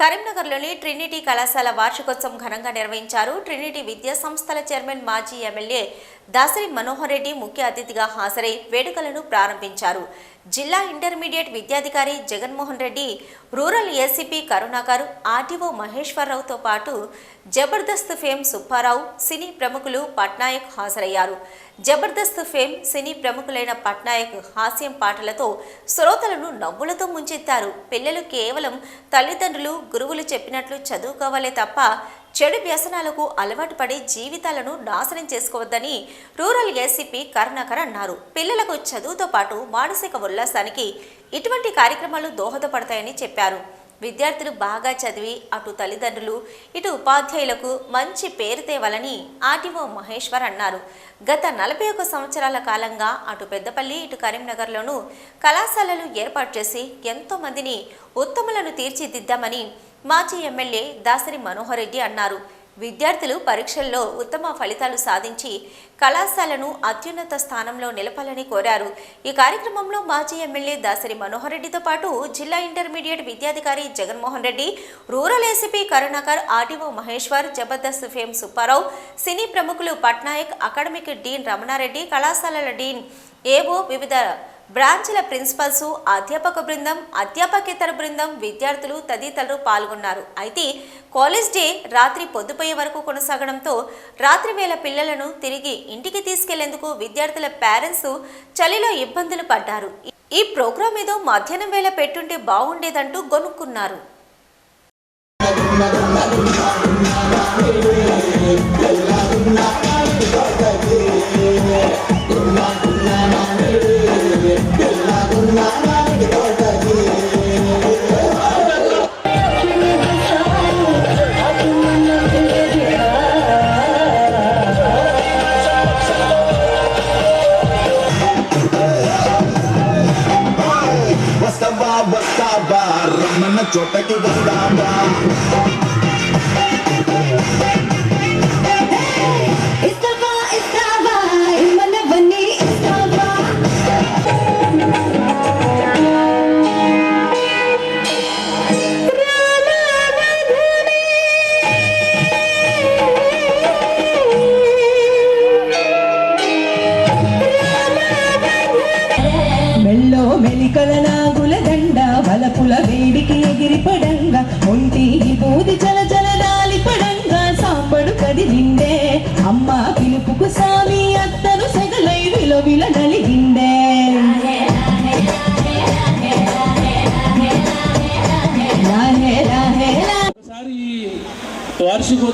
కరీంనగర్లోని ట్రినిటీ కళాశాల వార్షికోత్సవం ఘనంగా నిర్వహించారు. ట్రినిటీ విద్యా సంస్థల చైర్మన్ మాజీ ఎమ్మెల్యే దాసరి మనోహర్ రెడ్డి ముఖ్య అతిథిగా హాజరై వేడుకలను ప్రారంభించారు. జిల్లా intermediate విద్యాధికారి Jaganmohan Reddy rural ACP Karunakar RTO మహేశ్వరరావుతో పాటు జబర్దస్త్ ఫేమ్ సుబ్బారావు సినీ ప్రముఖులు పట్నాయక్ హాజరయ్యారు. జబర్దస్త్ ఫేమ్ సినీ ప్రముఖులైన పట్నాయక్ హాస్యం పాటలతో శ్రోతలను నవ్వులతో ముంచెత్తారు. పిల్లలు కేవలం తల్లిదండ్రులు గురువులు చెప్పినట్లు చదువుకోవాలే తప్ప చెడు వ్యసనాలకు అలవాటు పడి జీవితాలను నాశనం చేసుకోవద్దని రూరల్ ఏసీపీ కరుణాకర్ అన్నారు. పిల్లలకు చదువుతో పాటు మానసిక ఉల్లాసానికి ఇటువంటి కార్యక్రమాలు దోహదపడతాయని చెప్పారు. విద్యార్థులు బాగా చదివి అటు తల్లిదండ్రులు ఇటు ఉపాధ్యాయులకు మంచి పేరు తేవాలని ఆర్టీఓ మహేశ్వర్ అన్నారు. గత నలభై ఒక్క సంవత్సరాల కాలంగా అటు పెద్దపల్లి ఇటు కరీంనగర్లోనూ కళాశాలలు ఏర్పాటు చేసి ఎంతోమందిని ఉత్తములను తీర్చిదిద్దామని మాజీ ఎమ్మెల్యే దాసరి మనోహర్ రెడ్డి అన్నారు. విద్యార్థులు పరీక్షల్లో ఉత్తమ ఫలితాలు సాధించి కళాశాలను అత్యున్నత స్థానంలో నిలపాలని కోరారు. ఈ కార్యక్రమంలో మాజీ ఎమ్మెల్యే దాసరి మనోహర్ రెడ్డితో పాటు జిల్లా intermediate విద్యాధికారి Jaganmohan Reddy rural ACP Karunakar RTO Maheshwar Jabardasth fame Subbarao cine ప్రముఖులు పట్నాయక్ అకాడమిక్ డీన్ రమణారెడ్డి కళాశాలల డీన్ ఏవో వివిధ బ్రాంచ్ల ప్రిన్సిపల్స్ అధ్యాపక బృందం అధ్యాపకేతర బృందం విద్యార్థులు తదితరులు పాల్గొన్నారు. అయితే కాలేజ్ డే రాత్రి పొద్దుపోయే వరకు కొనసాగడంతో రాత్రి వేళ పిల్లలను తిరిగి ఇంటికి తీసుకెళ్ళేందుకు విద్యార్థుల పేరెంట్స్ చలిలో ఇబ్బందులు పడ్డారు. ఈ ప్రోగ్రాం ఏదో మధ్యాహ్నం వేళ పెట్టుంటే బాగుండేదంటూ గొనుక్కున్నారు. Alam na na chota ki ganda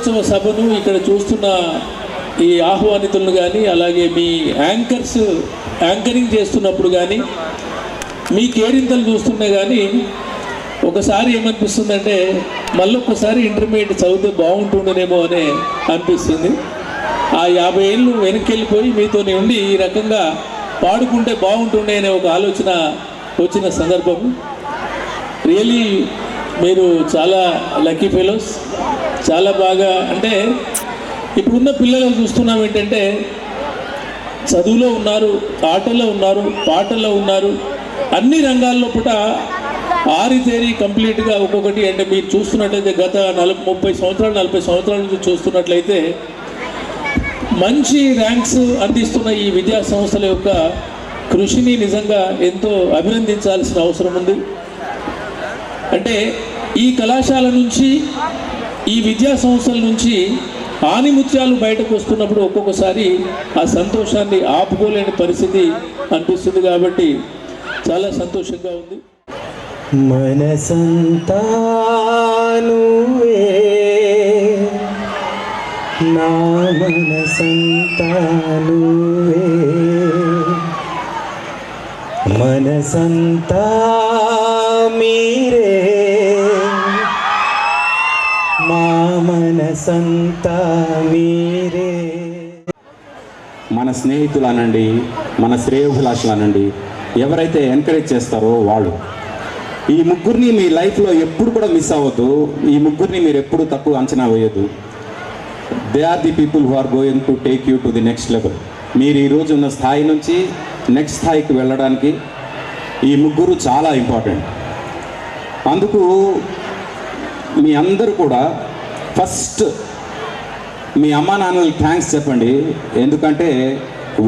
వార్షికోత్సవ సభను ఇక్కడ చూస్తున్న ఈ ఆహ్వానితులను కానీ అలాగే మీ యాంకర్స్ యాంకరింగ్ చేస్తున్నప్పుడు కానీ మీ కేరింతలు చూస్తున్నా కానీ ఒకసారి ఏమనిపిస్తుందంటే మళ్ళీ ఒక్కసారి ఇంటర్మీడియట్ చదివితే బాగుంటుండేనేమో అని అనిపిస్తుంది. ఆ యాభై ఏళ్ళు వెనక్కి వెళ్ళిపోయి మీతో ఉండి ఈ రకంగా పాడుకుంటే బాగుంటుండే అనే ఒక ఆలోచన వచ్చిన సందర్భం. రియలీ మీరు చాలా లక్కీ ఫెలోస్ చాలా బాగా అంటే ఇప్పుడున్న పిల్లలను చూస్తున్నాం ఏంటంటే చదువులో ఉన్నారు ఆటల్లో ఉన్నారు పాటల్లో ఉన్నారు అన్ని రంగాల్లో పూట ఆరితేరి కంప్లీట్గా ఒక్కొక్కటి అంటే మీరు చూస్తున్నట్లయితే గత నలభై ముప్పై సంవత్సరాలు నలభై సంవత్సరాల నుంచి చూస్తున్నట్లయితే మంచి ర్యాంక్స్ అందిస్తున్న ఈ విద్యా సంస్థల యొక్క కృషిని నిజంగా ఎంతో అభినందించాల్సిన అవసరం ఉంది. అంటే ఈ కళాశాల నుంచి ఈ విద్యా సంస్థల నుంచి ఆనిముత్యాలు బయటకు వస్తున్నప్పుడు ఒక్కొక్కసారి ఆ సంతోషాన్ని ఆపుకోలేని పరిస్థితి అనిపిస్తుంది కాబట్టి చాలా సంతోషంగా ఉంది. మనసంతాను నా మనసంతాను మనసంతా మనసంతా మీరే. మన స్నేహితులు అనండి మన శ్రేయోభిలాషులు అనండి ఎవరైతే ఎంకరేజ్ చేస్తారో వాళ్ళు. ఈ ముగ్గురిని మీ లైఫ్లో ఎప్పుడు కూడా మిస్ అవ్వద్దు. ఈ ముగ్గురిని మీరు ఎప్పుడు తక్కువ అంచనా వేయద్దు. They are the people who are going to take you to the next level మీరు ఈరోజు ఉన్న స్థాయి నుంచి నెక్స్ట్ స్థాయికి వెళ్ళడానికి ఈ ముగ్గురు చాలా ఇంపార్టెంట్ అందుకు మీ అందరూ కూడా ఫస్ట్ మీ అమ్మా నాన్నలకి థ్యాంక్స్ చెప్పండి. ఎందుకంటే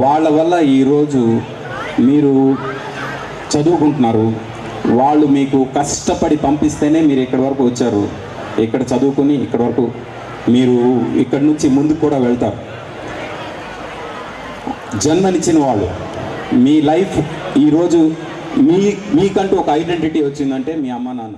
వాళ్ళ వల్ల ఈరోజు మీరు చదువుకుంటున్నారు. వాళ్ళు మీకు కష్టపడి పంపిస్తేనే మీరు ఇక్కడి వరకు వచ్చారు. ఇక్కడ చదువుకుని ఇక్కడి వరకు మీరు ఇక్కడి నుంచి ముందుకు కూడా వెళ్తారు. జన్మనిచ్చిన వాళ్ళు మీ లైఫ్ ఈరోజు మీ మీకంటూ ఒక ఐడెంటిటీ వచ్చిందంటే మీ అమ్మ నాన్న.